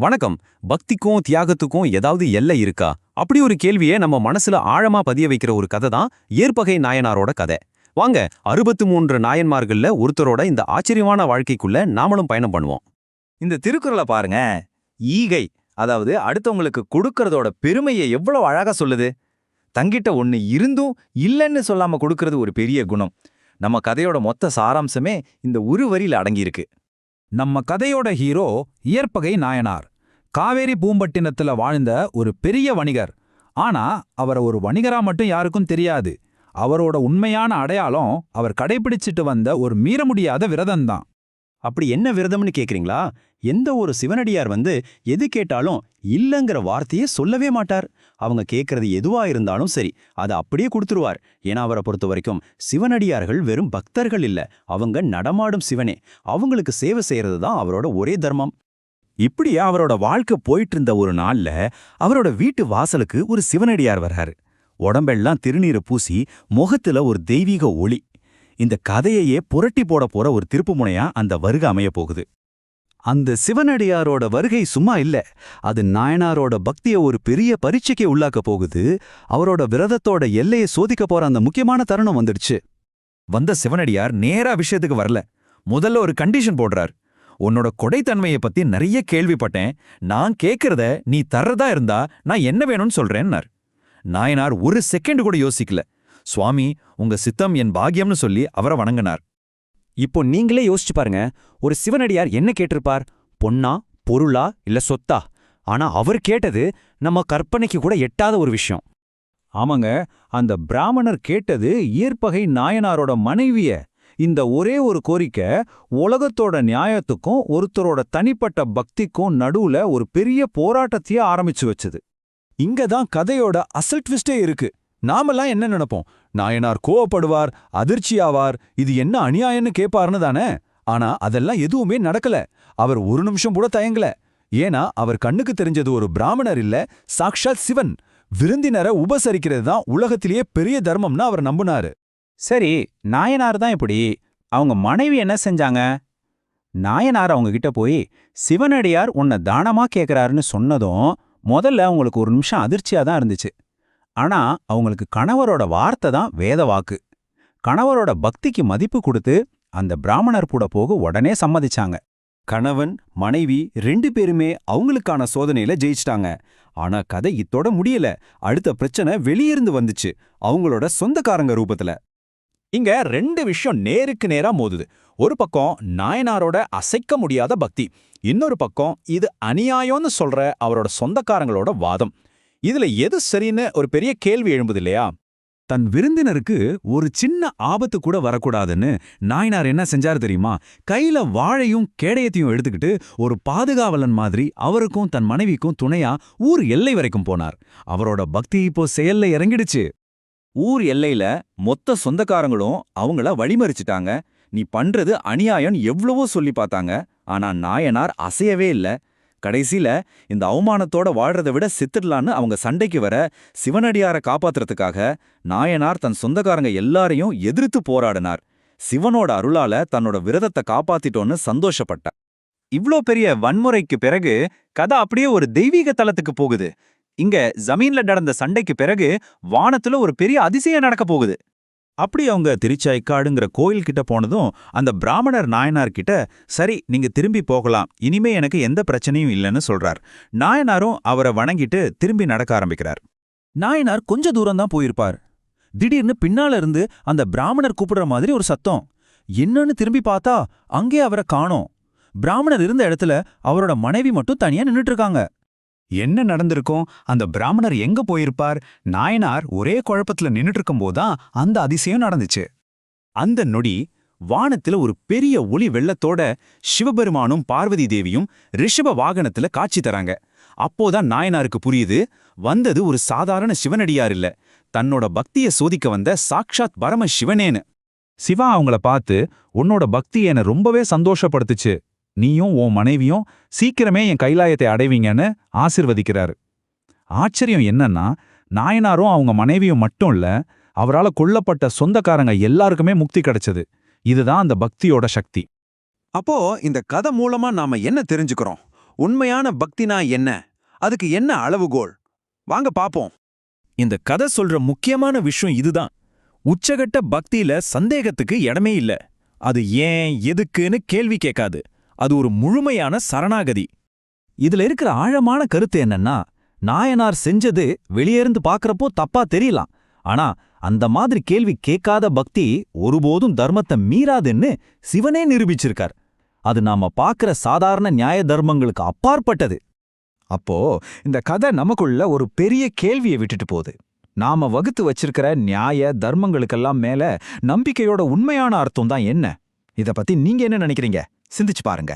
வணக்கம். பக்திக்கும் தியாகத்துக்கும் ஏதாவது எல்லை இருக்கா? அப்படி ஒரு கேள்வியை நம்ம மனசுல ஆழமா பதிய வைக்கிற ஒரு கதை தான் ஏற்பகை நாயனாரோட கதை. வாங்க அறுபத்து மூன்று நாயன்மார்கள்ல ஒருத்தரோட இந்த ஆச்சரியமான வாழ்க்கைக்குள்ள நாமளும் பயணம் பண்ணுவோம். இந்த திருக்குறளை பாருங்க. ஈகை அதாவது அடுத்தவங்களுக்கு கொடுக்கறதோட பெருமையை எவ்வளவு அழகா சொல்லுது. தங்கிட்ட ஒண்ணு இருந்தும் இல்லைன்னு சொல்லாம கொடுக்கறது ஒரு பெரிய குணம். நம்ம கதையோட மொத்த சாராம்சமே இந்த ஒரு அடங்கியிருக்கு. நம்ம கதையோட ஹீரோ இயற்பகை நாயனார். காவேரி பூம்பட்டினத்துல வாழ்ந்த ஒரு பெரிய வணிகர். ஆனா அவரை ஒரு வணிகரா மட்டும் யாருக்கும் தெரியாது. அவரோட உண்மையான அடையாளம் அவர் கடைபிடிச்சிட்டு வந்த ஒரு மீற முடியாத விரதம்தான். அப்படி என்ன விரதம்னு கேக்குறீங்களா? எந்த ஒரு சிவனடியார் வந்து எது கேட்டாலும் இல்லங்கிற வார்த்தையே சொல்லவே மாட்டார். அவங்க கேட்கறது எதுவா இருந்தாலும் சரி அதை அப்படியே கொடுத்துருவார். ஏன்னா அவரை பொறுத்த வரைக்கும் சிவனடியார்கள் வெறும் பக்தர்கள் இல்ல. அவங்க நடமாடும் சிவனே. அவங்களுக்கு சேவை செய்யறது தான் அவரோட ஒரே தர்மம். இப்படி அவரோட வாழ்க்கை போயிட்டு இருந்த ஒரு நாள்ல அவரோட வீட்டு வாசலுக்கு ஒரு சிவனடியார் வர்றாரு. உடம்பெல்லாம் திருநீரை பூசி முகத்துல ஒரு தெய்வீக ஒளி. இந்த கதையையே புரட்டி போட போற ஒரு திருப்புமுனையா அந்த வருக அமைய போகுது. அந்த சிவனடியாரோட வருகை சும்மா இல்ல. அது நாயனாரோட பக்திய ஒரு பெரிய பரீட்சைக்கு உள்ளாக்க போகுது. அவரோட விரதத்தோட எல்லையை சோதிக்க போற அந்த முக்கியமான தருணம் வந்துடுச்சு. வந்த சிவனடியார் நேரா விஷயத்துக்கு வரல. முதல்ல ஒரு கண்டிஷன் போடுறார். உன்னோட கொடைத்தன்மையை பத்தி நிறைய கேள்விப்பட்டேன். நான் கேட்கறத நீ தர்றதா இருந்தா நான் என்ன வேணும்னு சொல்றேன்னார். நாயனார் ஒரு செகண்ட் கூட யோசிக்கல. சுவாமி உங்க சித்தம் என் பாகியம்னு சொல்லி அவரை வணங்கினார். இப்போ நீங்களே யோசிச்சு பாருங்க ஒரு சிவனடியார் என்ன கேட்டிருப்பார்? பொன்னா பொருளா இல்ல சொத்தா? ஆனா அவர் கேட்டது நம்ம கற்பனைக்கு கூட எட்டாத ஒரு விஷயம். ஆமாங்க அந்த பிராமணர் கேட்டது ஈர்ப்பகை நாயனாரோட மனைவிய. இந்த ஒரே ஒரு கோரிக்கை உலகத்தோட நியாயத்துக்கும் ஒருத்தரோட தனிப்பட்ட பக்திக்கும் நடுவுல ஒரு பெரிய போராட்டத்தையே ஆரம்பிச்சு வச்சது. இங்க தான் கதையோட அசல் ட்விஸ்டே இருக்கு. நாமெல்லாம் என்ன நினைப்போம்? நாயனார் கோவப்படுவார் அதிர்ச்சியாவார் இது என்ன அநியாயம்னு கேட்பார்னு தானே? ஆனா அதெல்லாம் எதுவுமே நடக்கல. அவர் ஒரு நிமிஷம் கூட தயங்கல. ஏன்னா அவர் கண்ணுக்கு தெரிஞ்சது ஒரு பிராமணர் இல்ல சாக்ஷாத் சிவன். விருந்தினரை உபசரிக்கிறது தான் உலகத்திலேயே பெரிய தர்மம்னு அவர் நம்புனாரு. சரி நாயனார் தான் இப்படி. அவங்க மனைவி என்ன செஞ்சாங்க? நாயனார் அவங்க கிட்ட போய் சிவனடியார் உன்னை தானமா கேட்கிறாருன்னு சொன்னதும் முதல்ல அவங்களுக்கு ஒரு நிமிஷம் அதிர்ச்சியா தான் இருந்துச்சு. ஆனா அவங்களுக்கு கணவரோட வார்த்தை தான் வேத வாக்கு. கணவரோட பக்திக்கு மதிப்பு கொடுத்து அந்த பிராமணர் கூட போக உடனே சம்மதிச்சாங்க. கணவன் மனைவி ரெண்டு பேருமே அவங்களுக்கான சோதனையில ஜெயிச்சிட்டாங்க. ஆனா கதை இத்தோட முடியல. அடுத்த பிரச்சனை வெளியிருந்து வந்துச்சு அவங்களோட சொந்தக்காரங்க ரூபத்துல. இங்க ரெண்டு விஷயம் நேருக்கு நேரா மோதுது. ஒரு பக்கம் நாயனாரோட அசைக்க முடியாத பக்தி இன்னொரு பக்கம் இது அநியாயம்னு சொல்ற அவரோட சொந்தக்காரங்களோட வாதம். இதுல எது சரின்னு ஒரு பெரிய கேள்வி எழும்புது இல்லையா தன் விருந்தினருக்கு ஒரு சின்ன ஆபத்து கூட வரக்கூடாதுன்னு நாயனார் என்ன செஞ்சாரு தெரியுமா? கையில வாழையும் கேடயத்தையும் எடுத்துக்கிட்டு ஒரு பாதுகாவலன் மாதிரி அவருக்கும் தன் மனைவிக்கும் துணையா ஊர் எல்லை வரைக்கும் போனார். அவரோட பக்தி இப்போ செயல்ல இறங்கிடுச்சு. ஊர் எல்லையில மொத்த சொந்தக்காரங்களும் அவங்கள வழிமறிச்சிட்டாங்க. நீ பண்றது அநியாயம் எவ்வளவோ சொல்லி பார்த்தாங்க. ஆனா நாயனார் அசையவே இல்ல. கடைசியில இந்த அவமானத்தோட வாழ்றதை விட சித்திடலான்னு அவங்க சண்டைக்கு வர சிவனடியாரை காப்பாத்துறதுக்காக நாயனார் தன் சொந்தக்காரங்க எல்லாரையும் எதிர்த்து போராடினார். சிவனோட அருளால தன்னோட விரதத்தை காப்பாத்திட்டோன்னு சந்தோஷப்பட்டார். இவ்ளோ பெரிய வன்முறைக்கு பிறகு கதை அப்படியே ஒரு தெய்வீக தளத்துக்கு போகுது. இங்க ஜமீன்ல நடந்த சண்டைக்கு பிறகு வானத்துல ஒரு பெரிய அதிசயம் நடக்க போகுது. அப்படி அவங்க திருச்சாய்க்காடுங்கிற கோயில் கிட்ட போனதும் அந்த பிராமணர் நாயனார் கிட்ட சரி நீங்க திரும்பி போகலாம். இனிமே எனக்கு எந்த பிரச்சனையும் இல்லைன்னு சொல்றார் நாயனாரும் அவரை வணங்கிட்டு திரும்பி நடக்க ஆரம்பிக்கிறார். நாயனார் கொஞ்ச தூரம் தான் போயிருப்பார். திடீர்னு பின்னால இருந்து அந்த பிராமணர் கூப்பிடுற மாதிரி ஒரு சத்தம். என்னன்னு திரும்பி பார்த்தா அங்கே அவரை காணோம். பிராமணர் இருந்த இடத்துல அவரோட மனைவி மட்டும் தனியா நின்னுட்டு இருக்காங்க. என்ன நடந்திருக்கும்? அந்த பிராமணர் எங்க போயிருப்பார்? நாயனார் ஒரே குழப்பத்துல நின்னுட்டு இருக்கும்போதுதான் அந்த அதிசயம் நடந்துச்சு. அந்த நொடி வானத்துல ஒரு பெரிய ஒளி வெள்ளத்தோட சிவபெருமானும் பார்வதி தேவியும் ரிஷப வாகனத்துல காட்சி தராங்க. அப்போதான் நாயனாருக்கு புரியுது வந்தது ஒரு சாதாரண சிவனடியார் இல்ல. தன்னோட பக்திய சோதிக்க வந்த சாக்ஷாத் பரம சிவனேன்னு சிவா அவங்கள பார்த்து உன்னோட பக்தி என்னை ரொம்பவே சந்தோஷப்படுத்துச்சு. நீயும் உன் மனைவியும் சீக்கிரமே என் கைலாயத்தை அடைவீங்கன்னு ஆசிர்வதிக்கிறாரு. ஆச்சரியம் என்னன்னா நாயனாரும் அவங்க மனைவியும் மட்டும் இல்ல அவரால கொல்லப்பட்ட சொந்தக்காரங்க எல்லாருக்குமே முக்தி கிடைச்சது. இதுதான் அந்த பக்தியோட சக்தி. அப்போ இந்த கதை மூலமா நாம என்ன தெரிஞ்சுக்கிறோம்? உண்மையான பக்தினா என்ன? அதுக்கு என்ன அளவுகோல்? வாங்க பாப்போம். இந்த கதை சொல்ற முக்கியமான விஷயம் இதுதான். உச்சகட்ட பக்தியில சந்தேகத்துக்கு இடமே இல்ல. அது ஏன் எதுக்குன்னு கேள்வி கேட்காது. அது ஒரு முழுமையான சரணாகதி. இதுல இருக்கிற ஆழமான கருத்து என்னன்னா நாயனார் செஞ்சது வெளியேருந்து பார்க்கறப்போ தப்பா தெரியலாம். ஆனா அந்த மாதிரி கேள்வி கேட்காத பக்தி ஒருபோதும் தர்மத்தை மீறாதுன்னு சிவனே நிரூபிச்சிருக்கார். அது நாம பார்க்கிற சாதாரண நியாய தர்மங்களுக்கு அப்பாற்பட்டது. அப்போ இந்த கதை நமக்குள்ள ஒரு பெரிய கேள்வியை விட்டுட்டு போகுது. நாம வகுத்து வச்சிருக்கிற நியாய தர்மங்களுக்கெல்லாம் மேல நம்பிக்கையோட உண்மையான அர்த்தம் தான் என்ன? இத பத்தி நீங்க என்ன நினைக்கிறீங்க? சிந்திச்சு பாருங்க.